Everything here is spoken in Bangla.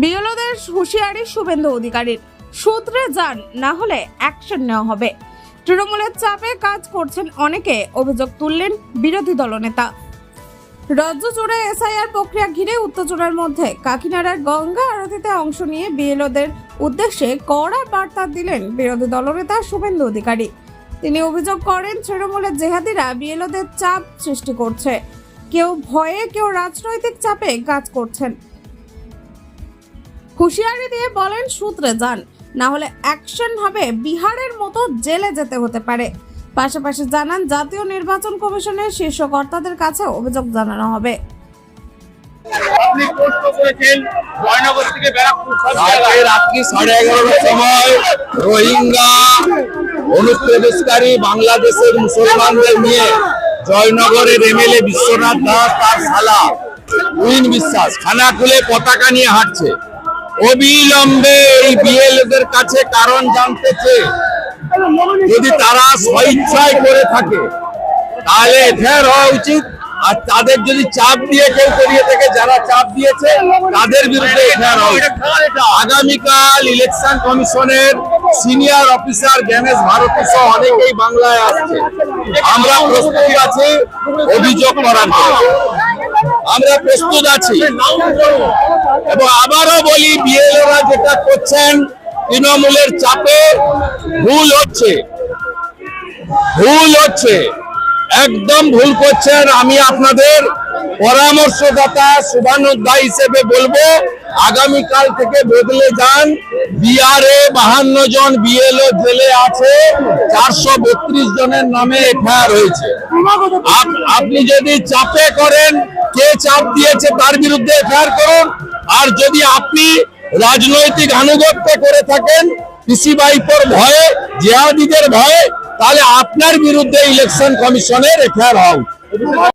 বিএলওদের হুঁশিয়ারি শুভেন্দু অধিকারীর। সূত্রে যান, না হলে অ্যাকশন নেওয়া হবে। তৃণমূলের চাপে কাজ করছেন অনেকে, অভিযোগ তুললেন বিরোধী দলনেতা। রাজ্য জুড়ে এসআইআর প্রক্রিয়া ঘিরে উত্তেজনার মধ্যে কাকিনাড়ার গঙ্গা আরতিতে অংশ নিয়ে বিএলওদের উদ্দেশ্যে কড়া বার্তা দিলেন বিরোধী দলনেতা শুভেন্দু অধিকারী। তিনি অভিযোগ করেন, তৃণমূলের জেহাদিরা বিএলওদের চাপ সৃষ্টি করছে। কেউ ভয়ে, কেউ রাজনৈতিক চাপে কাজ করছেন। হুঁশিয়ারি দিয়ে বলেন সূত্রে যান। না হলে অ্যাকশন হবে বিহারের মতো জেলে যেতে হতে পারে। পাশাপাশি জানান জাতীয় নির্বাচন কমিশনের শীর্ষ কর্তাদের কাছে অভিযোগ জানানো হবে। আপনি প্রশ্ন করেছেন জয়নগর থেকে ব্যারাকপুর সব আজকে জায়গায় রাত্রি সাড়ে এগারোটার সময় রোহিঙ্গা অনুপ্রবেশকারী বাংলাদেশের মুসলমানদের নিয়ে জয়নগরের এমএলএ বিশ্বনাথ দাস তার শালা উইন বিশ্বাস খানা খুলে পতাকা নিয়ে হাঁটছে। অবিলম্বে এই বিএলদের কাছে কারণ জানতে যদি তারা স্বেচ্ছায় করে থাকে, তাহলে এফআইআর হওয়া উচিত। আর তাদের যদি চাপ দিয়ে কেউ করিয়ে থাকে, যারা চাপ দিয়েছে, তাদের বিরুদ্ধে এফআইআর হওয়া আগামীকাল ইলেকশন কমিশনের সিনিয়র অফিসার জ্ঞানেশ ভারতী সহ অনেকেই বাংলায় আসছে। আমরা প্রস্তুত আছি, অভিযোগ করার আমরা প্রস্তুত আছি। এবং বলি বিএলওরা যেটা করছেন তৃণমূলের চাপে ভুল হচ্ছে। ভুল হচ্ছে। একদম ভুল করছেন। আমি আপনাদের পরামর্শদাতা শুভানুদ্দা হিসেবে বলব, আগামীকাল থেকে বদলে যান। বিহারে বাহান্ন জন বিএলও জেলে আছে, চারশো বত্রিশ জনের নামে এফআইআর হয়েছে। আপ- আপনি যদি চাপে করেন, কে চাপ দিয়েছে তার বিরুদ্ধে এফআইআর করুন। আর যদি আপনি রাজনৈতিক আনুগত্য করে থাকেন, পিসি বাইপোর ভয়ে জেহাদিদের ভয়ে, তাহলে আপনার বিরুদ্ধে ইলেকশন কমিশনের এফআইআর উচিত।